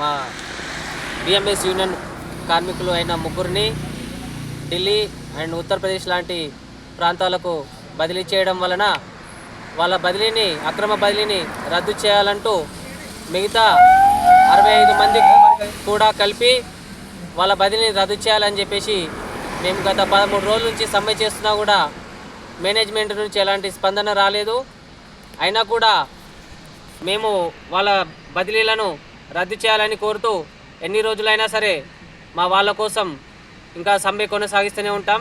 మా BMS union కార్మికులు అయిన ముగ్గురిని ఢిల్లీ అండ్ ఉత్తరప్రదేశ్ లాంటి ప్రాంతాలకు బదిలీ చేయడం వలన వాళ్ళ బదిలీని అక్రమ బదిలీని రద్దు చేయాలంటూ మిగతా అరవై ఐదు మంది కూడా కలిపి వాళ్ళ బదిలీని రద్దు చేయాలని చెప్పేసి మేము గత పదమూడు రోజుల నుంచి సమ్మె చేస్తున్నా కూడా మేనేజ్మెంట్ నుంచి ఎలాంటి స్పందన రాలేదు. అయినా కూడా మేము వాళ్ళ బదిలీలను రద్దు చేయాలని కోరుతూ ఎన్ని రోజులైనా సరే మా వాళ్ళ కోసం ఇంకా సమ్మె కొనసాగిస్తూనే ఉంటాం.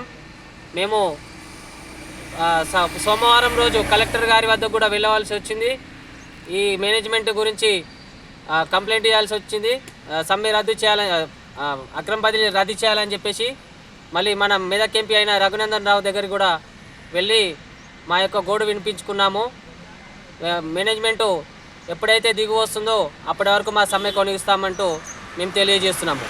మేము సోమవారం రోజు కలెక్టర్ గారి వద్ద కూడా వెళ్ళవలసి వచ్చింది. ఈ మేనేజ్మెంట్ గురించి కంప్లైంట్ చేయాల్సి వచ్చింది. సమ్మె రద్దు చేయాలని ఆ, అక్రమ బదిలీ రద్దు చేయాలని చెప్పేసి మళ్ళీ మనం మెదక్ ఎంపీ అయిన రఘునందన్ రావు దగ్గర కూడా వెళ్ళి మా యొక్క గోడు వినిపించుకున్నాము. మేనేజ్మెంటు ఎప్పుడైతే దిగు వస్తుందో అప్పటి వరకు మా సమ్మె కొనగిస్తామంటూ మేము తెలియజేస్తున్నాము.